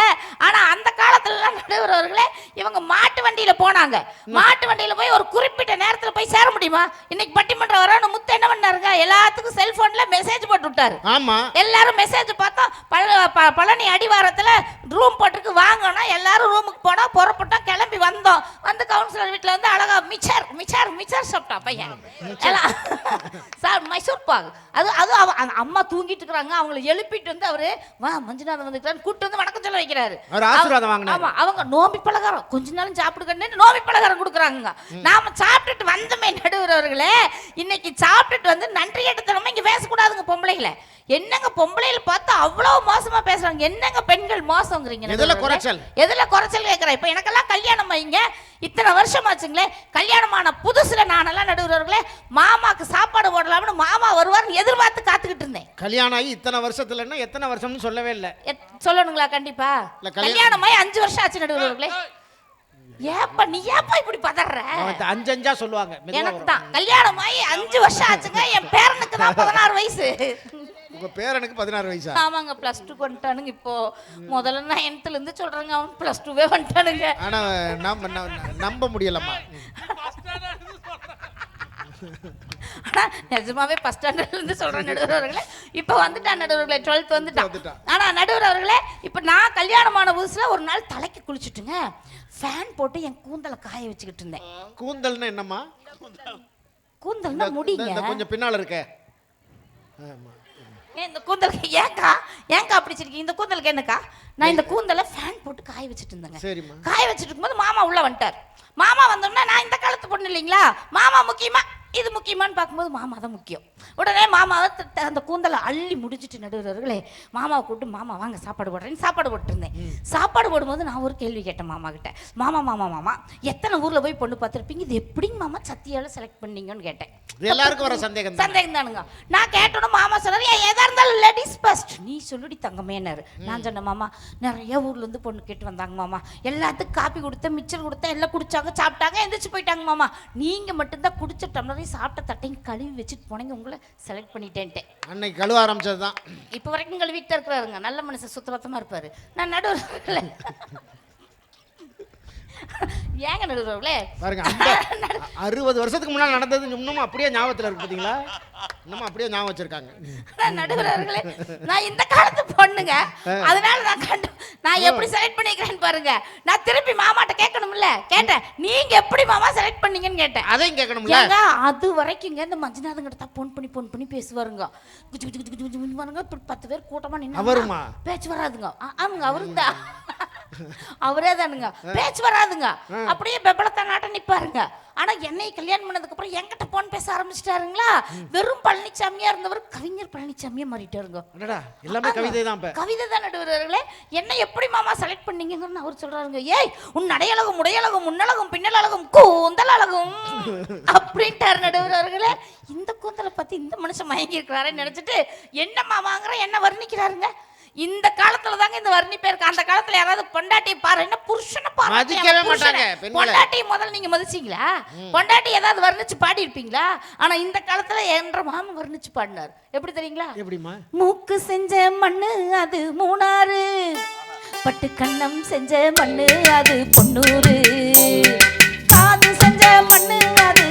ஆனா அந்த காலத்துல எல்லாம் நடுவர்களே இவங்க மாட்டு வண்டியில போனாங்க. மாட்டு வண்டியில போய் ஒரு குறிப்பிட்ட நேரத்துல போய் சேர முடியுமா? இன்னைக்கு பட்டிமன்றம் வரணும் முத்து என்ன பண்ணாருங்க? எல்லாத்துக்கும் செல்போன்ல மெசேஜ் போட்டு விட்டாரு. ஆமா. எல்லாரும் மெசேஜ் பார்த்தோம் பழ பழனி அடிவாரத்தில் ரூம் போட்டுருக்கு வாங்கினா எல்லாரும் ரூமுக்கு போனோம் புறப்பட்டோம் கிளம்பி வந்தோம். வந்து கவுன்சிலர் வீட்டில் வந்து அழகா மிச்சர் மிச்சர் மிச்சர் சாப்பிட்டான் பையன். எல்லாம் சார் மைசூர் பாக். அது அது அவ அம்மா தூங்கிட்டு இருக்கிறாங்க. அவங்கள எழுப்பிட்டு வந்து அவரு வா மஞ்சுநாதன் வந்துக்கிறான்னு கூட்டு வந்து வணக்கம் சொல்ல வைக்கிறாரு. ஆமா அவங்க நோம்பி பலகாரம் கொஞ்ச நாளும் சாப்பிடுக்கன்னு நோம்பி பலகாரம் கொடுக்குறாங்க நாம சாப்பிட்டுட்டு வந்தோமே நடுவுறவர்களே இன்னைக்கு சாப்பிட்டுட்டு வந்து நன்றி எடுத்தனமா இங்க பேசக்கூடாதுங்க பொம்பளைகளை. என்னங்க பொம்பளைகளை பார்த்தா அவ்வளவு மோசமா பேசுறாங்க. என்னங்க பெண்கள் மோசங்கிறீங்க எதுல? குறைச்சல்? எதுல குறைச்சல் கேட்கிறேன் இப்ப எனக்கெல்லாம் கல்யாணம் ஆயிங்க. இத்தனை வருஷம் ஆச்சுங்களே கல்யாணமான புதுசுல நானெல்லாம் நடுவுறவர்களே மாமாக்கு சாப்பாடு போடலாம்னு மாமா வருவார்னு எதிர்பார்த்து காத்துக்கிட்டு இருந்தேன். கல்யாணம் ஆகி இத்தனை வருஷத்துலன்னா எத்தனை வருஷம்னு சொல்லவே இல்லை. சொல்லணுங்களா கண்டிப்பா? கல்யாணம்- கல்யாணமாய் அஞ்சு வருஷம் ஆச்சு நடுவர்களே ஏப்பா நீ ஏப்பா இப்படி பதற அஞ்சு அஞ்சா சொல்லுவாங்க எனக்கு. தான். கல்யாணமாயி அஞ்சு வருஷம் ஆச்சுங்க என் பேரனுக்கு தான் பதினாறு வயசு. உங்க பேரனுக்கு பதினாறு வயசா? ஆமாங்க பிளஸ் டூ வந்துட்டானுங்க இப்போ. முதல்ல நைன்த்ல இருந்து சொல்றாங்க அவன் பிளஸ் டூவே வந்துட்டானுங்க. ஆனா நம்ப நம்ப- முடியலம்மா. ஆனா நிஜமாவே ஃபர்ஸ்ட் ஸ்டாண்டர்ட்ல இருந்து சொல்றேன் நடுவர்களே இப்போ வந்துட்டான் நடுவர்களே டுவெல்த் வந்துட்டான் வந்துட்டான். ஆனா நடுவர் அவர்களே இப்போ நான் கல்யாணமான புதுசுல ஒரு நாள் தலைக்கு குளிச்சுட்டுங்க ஃபேன் போட்டு என் கூந்தலை காய வச்சுக்கிட்டு இருந்தேன். கூந்தல்னா என்னம்மா? கூந்தல்னா முடிங்க. கொஞ்சம் பின்னால இருக்க. ஆமா. ஏன் இந்த கூந்தலுக்கு ஏன்க்கா? அப்படி வச்சிருக்கீங்க? இந்த கூந்தலுக்கு என்னக்கா? நான் இந்த கூந்தலை ஃபேன் போட்டு காய வச்சுட்டு இருந்தேங்க. காய வச்சுட்டு இருக்கும்போது மாமா உள்ள வந்துட்டார். மாமா வந்தோடனே நான் இந்த காலத்து பொண்ணு இல்லைங்களா? மாமா முக்கியமா இது முக்கியமான்னு பார்க்கும்போது மாமா தான் முக்கியம். உடனே மாமாவை அந்த கூந்தலை அள்ளி முடிச்சிட்டு நடுவர்களே மாமாவை கூப்பிட்டு மாமா வாங்க சாப்பாடு போடுறேன்னு சாப்பாடு போட்டுருந்தேன். சாப்பாடு போடும்போது நான் ஒரு கேள்வி கேட்டேன் மாமா கிட்ட. மாமா மாமா மாமா எத்தனை ஊர்ல போய் பொண்ணு பார்த்துருப்பீங்க? இது எப்படிங்க மாமா சத்தியால செலக்ட் பண்ணீங்கன்னு கேட்டேன். எல்லாருக்கும் வர சந்தேகம் சந்தேகம் தானுங்க நான் கேட்டோன்னு மாமா சொன்னாரு "ஏன் எதா இருந்தாலும் லேடிஸ் ஃபர்ஸ்ட் நீ சொல்லுடி தங்கமேனாரு நான் சொன்னேன் மாமா நிறைய ஊர்ல இருந்து பொண்ணு கேட்டு வந்தாங்க மாமா. எல்லாத்துக்கும் காப்பி கொடுத்தேன் மிச்சர் கொடுத்தேன் எல்லாம் குடிச்சாங்க சாப்பிட்டாங்க எந்திரிச்சு போயிட்டாங்க மாமா. நீங்க மட்டும்தான் குடிச்ச டம்ளரையும் சாப்பிட்ட தட்டையும் கழுவி வச்சுட்டு போனீங்க உங்களை செலக்ட் பண்ணிட்டேன்ட்டேன் அன்னைக்கு கழுவ ஆரம்பிச்சது தான் இப்போ வரைக்கும் கழுவிட்டு இருக்கிறாருங்க நல்ல மனுஷன் சுத்தபத்தமா இருப்பாரு. நான் நடுவில் ஏங்க நடுவுறவுல பாருங்க அறுபது வருஷத்துக்கு முன்னாடி நடந்தது இன்னமும் அப்படியே ஞாபகத்துல இருக்கு பாத்தீங்களா? இன்னமும் அப்படியே ஞாபகம் வச்சிருக்காங்க. நடுவர்களே நான் இந்த காலத்து பொண்ணுங்க. அதனால நான் கண்டு நான் எப்படி செலக்ட் பண்ணிக்கிறேன்னு பாருங்க. நான் திருப்பி மாமாட்ட கேட்கணும்ல. கேட்டேன். நீங்க எப்படி மாமா செலக்ட் பண்ணீங்கன்னு கேட்டேன். அதையும் கேட்கணும்ல. ஏங்க அது வரைக்குங்க இந்த மஞ்சுநாதன் கிட்ட ஃபோன் பண்ணி ஃபோன் பண்ணி பேசுவாருங்க. குச்சு குச்சு குச்சு குச்சு குச்சு பாருங்க பத்து பேர் கூட்டமா நின்று? பேச்சு வராதுங்க. ஆமாங்க அவரும் தான் அவரே தானுங்க. பேச்சு வராதுங்க. அப்படியே பெபலத்த நாட்ட நிப்பாருங்க. ஆனா என்னை கல்யாணம் பண்ணதுக்கு அப்புறம் என்கிட்ட போன் பேச ஆரம்பிச்சிட்டாருங்களா? வெறும் பழனிசாமியா இருந்தவர் கவிஞர் பழனிசாமியா மாறிட்டாருங்க. எல்லாமே கவிதை தான் கவிதை தான் நடுவர்களே. என்ன எப்படி மாமா செலக்ட் பண்ணீங்கன்னு அவர் சொல்றாருங்க. ஏய் உன் நடையழகும் உடையழகும் முன்னழகும் பின்னலழகும் கூந்தல் அழகும் அப்படின்ட்டார் நடுவர்களே. இந்த கூந்தலை பத்தி இந்த மனுஷன் மயங்கி இருக்கிறாருன்னு நினைச்சிட்டு என்ன மாமாங்கிற என்ன வர்ணிக்கிறாருங்க? இந்த காலத்துல தாங்க இந்த வர்ணிப்பே இருக்கு அந்த காலத்துல யாராவது பொண்டாட்டி பாரு என்ன புருஷனை பாரு மதிக்கவே மாட்டாங்க. பொண்டாட்டி முதல்ல நீங்க மதிச்சீங்களா? பொண்டாட்டி ஏதாவது வர்ணிச்சு பாடி இருப்பீங்களா ஆனா இந்த காலத்துல என்ற மாமன் வர்ணிச்சு பாடினார். எப்படி தெரியுங்களா? எப்படிம்மா? மூக்கு செஞ்ச மண்ணு அது மூணாறு. பட்டு கண்ணம் செஞ்ச மண்ணு அது பொன்னூறு. காது செஞ்ச மண்ணு அது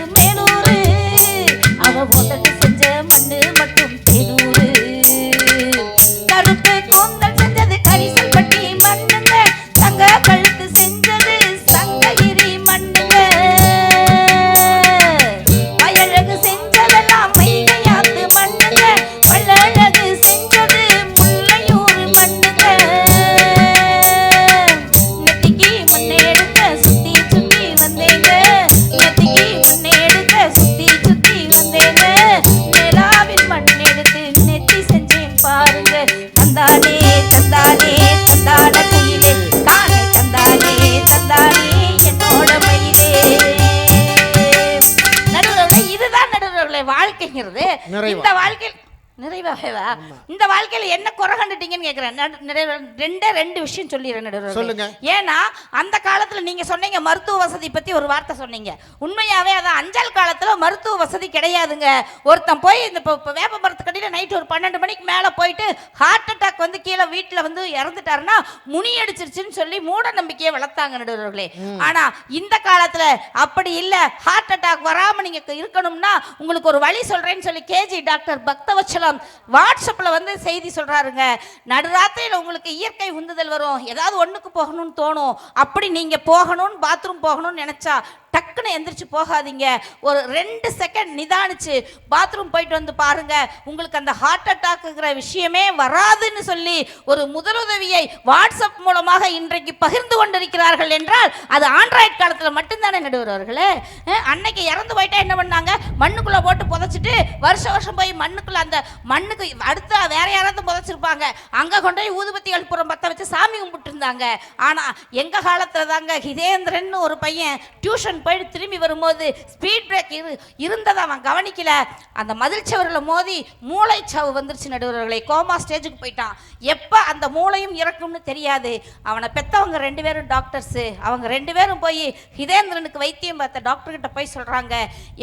இந்த வாழ்க்கையில என்ன குறை கண்டுட்டீங்கன்னு கேக்குறேன். ரெண்டே ரெண்டு விஷயம் சொல்லிடுறேன். சொல்லுங்க. ஏன்னா அந்த காலத்துல நீங்க சொன்னீங்க மருத்துவ வசதி பத்தி ஒரு வார்த்தை சொன்னீங்க. உண்மையாவே அதான் அஞ்சல் காலத்துல மருத்துவ வசதி கிடையாதுங்க. ஒருத்தன் போய் இந்த வேப்ப மரத்துக்கடியில் நைட் ஒரு பன்னெண்டு மணிக்கு மேல போயிட்டு ஹார்ட் அட்டாக் வந்து கீழே வீட்டுல வந்து இறந்துட்டாருன்னா முனி அடிச்சிருச்சுன்னு சொல்லி மூட நம்பிக்கையை வளர்த்தாங்க நடுவர்களே ஆனா இந்த காலத்துல அப்படி இல்ல. ஹார்ட் அட்டாக் வராம நீங்க இருக்கணும்னா உங்களுக்கு ஒரு வழி சொல்றேன்னு சொல்லி கேஜி டாக்டர் பக்தவச்சலம் வாட்ஸ்அப்பில் வந்து செய்தி சொல்றாருங்க. நடுராத்திரியில் உங்களுக்கு இயற்கை உந்துதல் வரும். ஏதாவது ஒண்ணுக்கு போகணும்னு தோணும். அப்படி நீங்கள் போகணும்னு பாத்ரூம் போகணும்னு நினைச்சா டக்குன்னு எந்திரிச்சு போகாதீங்க. ஒரு ரெண்டு செகண்ட் நிதானிச்சு பாத்ரூம் போயிட்டு வந்து பாருங்க. உங்களுக்கு அந்த ஹார்ட் அட்டாக்குங்கிற விஷயமே வராதுன்னு சொல்லி ஒரு முதலுதவியை வாட்ஸ்அப் மூலமாக இன்றைக்கு பகிர்ந்து கொண்டிருக்கிறார்கள் என்றால் அது ஆண்ட்ராய்ட் காலத்தில் மட்டும்தானே நடுவர்களே அன்னைக்கு இறந்து போயிட்டா என்ன பண்ணாங்க? மண்ணுக்குள்ள போட்டு புதைச்சிட்டு வருஷம் வருஷம் போய் மண்ணுக்குள்ள அந்த மண்ணுக்கு அடுத்த வேற யாராவது புதைச்சிருப்பாங்க. அங்க கொண்டு போய் ஊதுபத்தி புறம் பத்த வச்சு சாமி கும்பிட்டு இருந்தாங்க ஆனா எங்க காலத்துல தாங்க ஹிதேந்திரன் ஒரு பையன் டியூஷன் போயிட்டு திரும்பி வரும்போது ஸ்பீட் பிரேக் இரு இருந்ததை அவன் கவனிக்கல. அந்த மதில் சுவரில் மோதி மூளைச்சாவு வந்துருச்சு நடுவர்களை. கோமா ஸ்டேஜுக்கு போயிட்டான். எப்போ அந்த மூளையும் இறக்கும்னு தெரியாது. அவனை பெற்றவங்க ரெண்டு பேரும் டாக்டர்ஸு அவங்க ரெண்டு பேரும் போய் ஹிதேந்திரனுக்கு வைத்தியம் பார்த்த டாக்டர்கிட்ட போய் சொல்கிறாங்க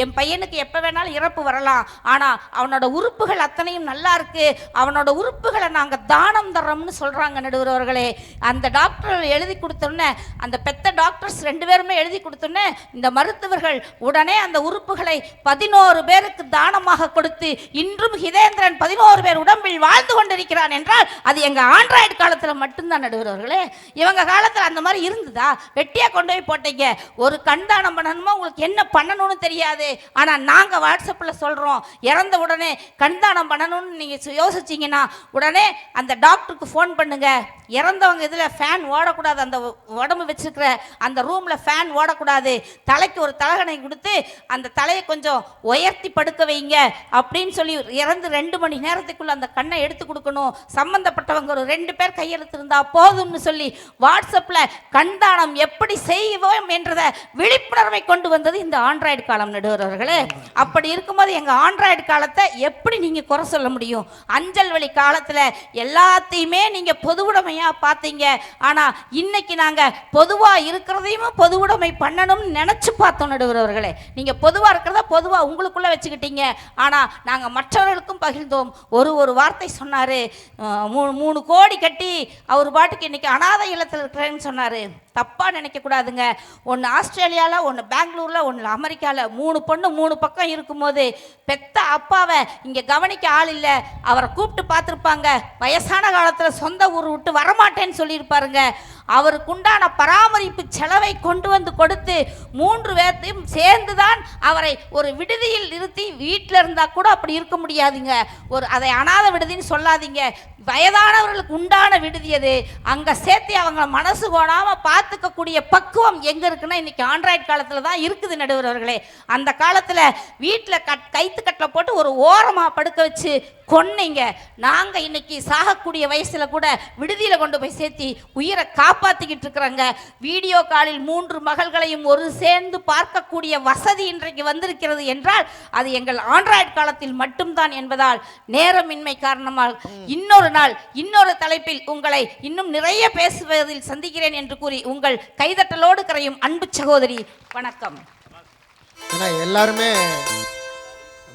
என் பையனுக்கு எப்போ வேணாலும் இறப்பு வரலாம். ஆனால் அவனோட உறுப்புகள் அத்தனையும் நல்லா இருக்கு. அவனோட உறுப்புகளை நாங்கள் தானம் தர்றோம்னு சொல்கிறாங்க நடுவர்களே. அந்த டாக்டர் எழுதி கொடுத்தோன்னே அந்த பெத்த டாக்டர்ஸ் ரெண்டு பேருமே எழுதி கொடுத்தோன்னே இந்த மருத்துவர்கள் உடனே அந்த உறுப்புகளை பதினோரு பேருக்கு தானமாக கொடுத்து இன்றும் ஹிதேந்திரன் பதினோரு பேர் உடம்பில் வாழ்ந்து கொண்டிருக்கிறான் என்றால் அது எங்கள் ஆண்ட்ராய்டு காலத்தில் மட்டும்தான் நடுவர்களே. இவங்க காலத்தில் அந்த மாதிரி இருந்ததா? வெட்டியாக கொண்டு போய் போட்டீங்க. ஒரு கண் தானம் பண்ணணுமா? உங்களுக்கு என்ன பண்ணணும்னு தெரியாது. ஆனால் நாங்கள் வாட்ஸ்அப்பில் சொல்கிறோம் இறந்த உடனே கண் தானம் பண்ணணும்னு நீங்கள் யோசிச்சிங்கன்னா உடனே அந்த டாக்டருக்கு ஃபோன் பண்ணுங்க. இறந்தவங்க இதில் ஃபேன் ஓடக்கூடாது. அந்த உடம்பு வச்சுருக்கிற அந்த ரூமில் ஃபேன் ஓடக்கூடாது. தலைக்கு ஒரு தலகணை கொடுத்து அந்த தலையை கொஞ்சம் உயர்த்தி படுக்க வைங்க அப்படின்னு சொல்லி இறந்து ரெண்டு மணி நேரத்துக்குள்ள அந்த கண்ணை எடுத்து கொடுக்கணும். சம்பந்தப்பட்டவங்க ஒரு ரெண்டு பேர் கையெழுத்து இருந்தால் போதும்னு சொல்லி வாட்ஸ்அப்பில் கண்தானம் எப்படி செய்வோம் என்றதை விழிப்புணர்வை கொண்டு வந்தது இந்த ஆண்ட்ராய்டு காலம் நடுவர்களே. அப்படி இருக்கும்போது எங்கள் ஆண்ட்ராய்டு காலத்தை எப்படி நீங்கள் குறை சொல்ல முடியும்? அஞ்சல் வழி காலத்தில் எல்லாத்தையுமே நீங்கள் பொதுவுடைமையாக பார்த்தீங்க. ஆனால் இன்னைக்கு நாங்கள் பொதுவாக இருக்கிறதையும் பொதுவுடைமை பண்ணணும்னு நினச்சி பார்த்தோம் நடுவர் நீங்கள் பொதுவாக இருக்கிறத பொதுவாக உங்களுக்குள்ளே வச்சுக்கிட்டீங்க. ஆனால் நாங்கள் மற்றவர்களுக்கும் பகிர்ந்தோம். ஒரு ஒரு வார்த்தை சொன்னார். மூணு மூணு கோடி கட்டி அவர் பாட்டுக்கு இன்றைக்கி அனாதை இல்லத்தில் இருக்கிறேன்னு சொன்னார். தப்பாக நினைக்கக்கூடாதுங்க ஒன்று ஆஸ்திரேலியாவில் ஒன்று பெங்களூரில் ஒன்று அமெரிக்காவில் மூணு பொண்ணு மூணு பக்கம் இருக்கும்போது பெத்த அப்பாவை இங்கே கவனிக்க ஆள் இல்லை. அவரை கூப்பிட்டு பார்த்துருப்பாங்க. வயசான காலத்தில் சொந்த ஊர் விட்டு வரமாட்டேன்னு சொல்லியிருப்பாருங்க. அவருக்கு உண்டான பராமரிப்பு செலவை கொண்டு வந்து கொடுத்து மூன்று பேர்த்தையும் சேர்ந்து தான் அவரை ஒரு விடுதியில் நிறுத்தி வீட்டில் இருந்தால் கூட அப்படி இருக்க முடியாதுங்க. ஒரு அதை அனாத விடுதின்னு சொல்லாதீங்க. வயதானவர்களுக்கு உண்டான விடுதி அது. அங்கே சேர்த்து அவங்க மனசு கோணாமல் பார்த்துக்கக்கூடிய பக்குவம் எங்கே இருக்குன்னா இன்றைக்கி ஆண்ட்ராய்டு காலத்தில் தான் இருக்குது நடுவர்களே அந்த காலத்தில் வீட்டில் கட் கைத்து கட்டில் போட்டு ஒரு ஓரமாக படுக்க வச்சு கொன்னீங்க. நாங்கள் இன்னைக்கு சாகக்கூடிய வயசில் கூட விடுதியில் கொண்டு போய் சேர்த்தி உயிரை காப்பாற்றிக்கிட்டு இருக்கிறாங்க. வீடியோ காலில் மூன்று மகள்களையும் ஒரு சேர்ந்து பார்க்கக்கூடிய வசதி இன்றைக்கு வந்திருக்கிறது என்றால் அது எங்கள் ஆண்ட்ராய்டு காலத்தில் மட்டும்தான் என்பதால் நேரமின்மை காரணமாக இன்னொரு நாள் இன்னொரு தலைப்பில் உங்களை இன்னும் நிறைய பேசுவதில் சந்திக்கிறேன் என்று கூறி உங்கள் கைதட்டலோடு கரையும் அன்பு சகோதரி வணக்கம். எல்லாருமே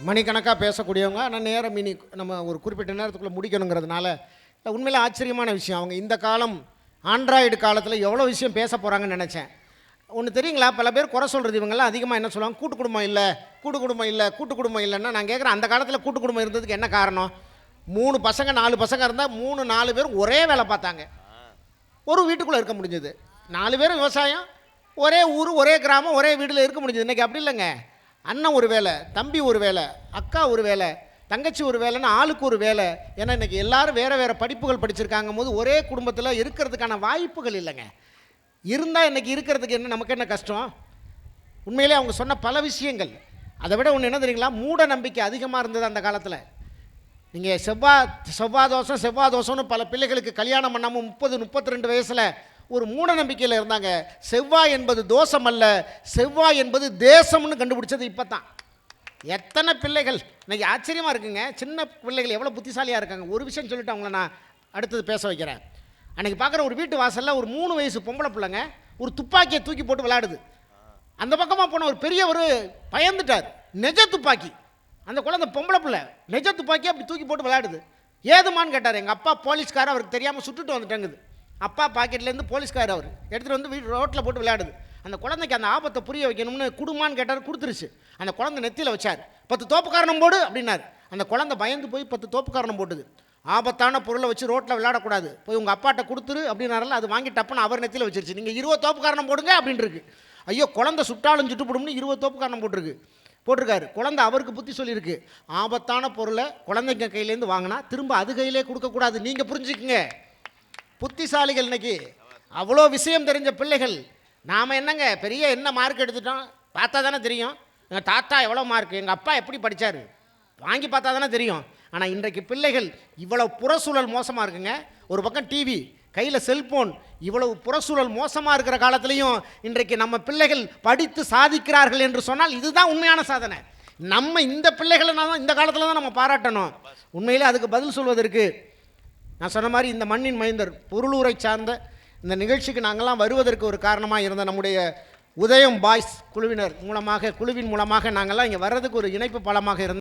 மணிக்கணக்காக பேசக்கூடியவங்க ஆனால் நேரம் இனி நம்ம ஒரு குறிப்பிட்ட நேரத்துக்குள்ளே முடிக்கணுங்கிறதுனால உண்மையில் ஆச்சரியமான விஷயம். அவங்க இந்த காலம் ஆண்ட்ராய்டு காலத்தில் எவ்வளோ விஷயம் பேச போகிறாங்கன்னு நினச்சேன். ஒன்று தெரியுங்களா? பல பேர் குறை சொல்கிறது இவங்கெல்லாம் அதிகமாக என்ன சொல்லுவாங்க? கூட்டு குடும்பம் இல்லை கூட்டு குடும்பம் இல்லை கூட்டு குடும்பம் இல்லைன்னா நான் கேட்குறேன் அந்த காலத்தில் கூட்டு குடும்பம் இருந்ததுக்கு என்ன காரணம்? மூணு பசங்க நாலு பசங்க இருந்தால் மூணு நாலு பேர் ஒரே வேலை பார்த்தாங்க. ஒரு வீட்டுக்குள்ளே இருக்க முடிஞ்சது. நாலு பேரும் விவசாயம் ஒரே ஊர் ஒரே கிராமம் ஒரே வீட்டில் இருக்க முடிஞ்சது. இன்றைக்கி அப்படி இல்லைங்க. அண்ணன் ஒரு வேலை தம்பி ஒரு வேலை அக்கா ஒரு வேலை தங்கச்சி ஒரு வேலைன்னு ஆளுக்கு ஒரு வேலை. ஏன்னா இன்றைக்கி எல்லாரும் வேறு வேறு படிப்புகள் படிச்சிருக்காங்க போது ஒரே குடும்பத்தில் இருக்கிறதுக்கான வாய்ப்புகள் இல்லைங்க. இருந்தால் இன்றைக்கி இருக்கிறதுக்கு என்ன நமக்கு என்ன கஷ்டம்? உண்மையிலே அவங்க சொன்ன பல விஷயங்கள். அதை விட ஒன்று என்ன தெரியுங்களா? மூட நம்பிக்கை அதிகமாக இருந்தது அந்த காலத்தில். நீங்கள் செவ்வாய் செவ்வாய் தோஷம் செவ்வாய் தோஷம்னு பல பிள்ளைகளுக்கு கல்யாணம் பண்ணாமல் முப்பது முப்பத்தி ரெண்டு வயசில் ஒரு மூட நம்பிக்கையில் இருந்தாங்க. செவ்வாய் என்பது தோஷம் அல்ல செவ்வாய் என்பது தேசம்னு கண்டுபிடிச்சது இப்போ தான் எத்தனை பிள்ளைகள்? இன்றைக்கி ஆச்சரியமாக இருக்குங்க. சின்ன பிள்ளைகள் எவ்வளோ புத்திசாலியாக இருக்காங்க. ஒரு விஷயம் சொல்லிட்டு அவங்கள நான் அடுத்தது பேச வைக்கிறேன். அன்றைக்கி பார்க்குற ஒரு வீட்டு வாசலில் ஒரு மூணு வயசு பொம்பளை பிள்ளைங்க ஒரு துப்பாக்கியை தூக்கி போட்டு விளையாடுது. அந்த பக்கமாக போன ஒரு பெரியவர் பயந்துட்டார். நெஜ துப்பாக்கி. அந்த குழந்தை பொம்பளை பிள்ளை. நெஜ துப்பாக்கி அப்படி தூக்கி போட்டு விளையாடுது. ஏதுமான்னு கேட்டார். எங்கள் அப்பா போலீஸ்காரர் அவருக்கு தெரியாமல் சுட்டுட்டு வந்துட்டேங்குது. அப்பா பாக்கெட்லேருந்து போலீஸ்கார் அவர். எடுத்துகிட்டு வந்து வீட்டு ரோட்டில் போட்டு விளையாடுது. அந்த குழந்தைக்கு அந்த ஆபத்தை புரிய வைக்கணும்னு குடுமான்னு கேட்டார் கொடுத்துருச்சு. அந்த குழந்தை நெத்தியில் வச்சார். பத்து தோப்பு காரணம் போடு அப்படின்னாரு. அந்த குழந்தை பயந்து போய் பத்து தோப்பு காரணம் போட்டுது. ஆபத்தான பொருளை வச்சு ரோட்டில் விளையாடக்கூடாது. போய் உங்கள் அப்பாட்ட கொடுத்துரு அப்படின்னாரில் அது வாங்கி டப்புன்னு அவர் நெத்தியில் வச்சிருச்சு. நீங்கள் இருபது தோப்பு காரணம் போடுங்க அப்படின்னு ஐயோ குழந்தை சுட்டாலும் சுட்டுப்படும்னு இருபது தோப்பு காரணம் போட்டிருக்கு. போட்டிருக்காரு. குழந்தை அவருக்கு புத்தி சொல்லியிருக்கு. ஆபத்தான பொருளை குழந்தைங்க கையிலேருந்து வாங்கினா திரும்ப அது கையிலே கொடுக்கக்கூடாது. நீங்கள் புரிஞ்சுக்குங்க. புத்திசாலிகள் இன்னைக்கு. அவ்வளோ விஷயம் தெரிஞ்ச பிள்ளைகள். நாம் என்னங்க பெரிய என்ன மார்க் எடுத்துட்டோம்? பார்த்தா தானே தெரியும். எங்கள் தாத்தா எவ்வளோ மார்க் எங்கள் அப்பா எப்படி படித்தார் வாங்கி பார்த்தா தானே தெரியும். ஆனால் இன்றைக்கு பிள்ளைகள் இவ்வளவு புறசூழல் மோசமாக இருக்குங்க. ஒரு பக்கம் டிவி கையில் செல்போன் இவ்வளவு புறசூழல் மோசமாக இருக்கிற காலத்துலேயும் இன்றைக்கு நம்ம பிள்ளைகள் படித்து சாதிக்கிறார்கள் என்று சொன்னால் இதுதான் உண்மையான சாதனை. நம்ம இந்த பிள்ளைகளை தான் இந்த காலத்தில் தான் நம்ம பாராட்டணும். உண்மையிலே அதுக்கு பதில் சொல்வதற்கு நான் சொன்ன மாதிரி இந்த மண்ணின் மைந்தர் பொருளூரை சார்ந்த இந்த நிகழ்ச்சிக்கு நாங்கள்லாம் வருவதற்கு ஒரு காரணமாக இருந்த நம்முடைய உதயம் பாய்ஸ் குழுவினர் மூலமாக குழுவின் மூலமாக நாங்கள்லாம் இங்கே வர்றதுக்கு ஒரு இணைப்பு பலமாக இருந்த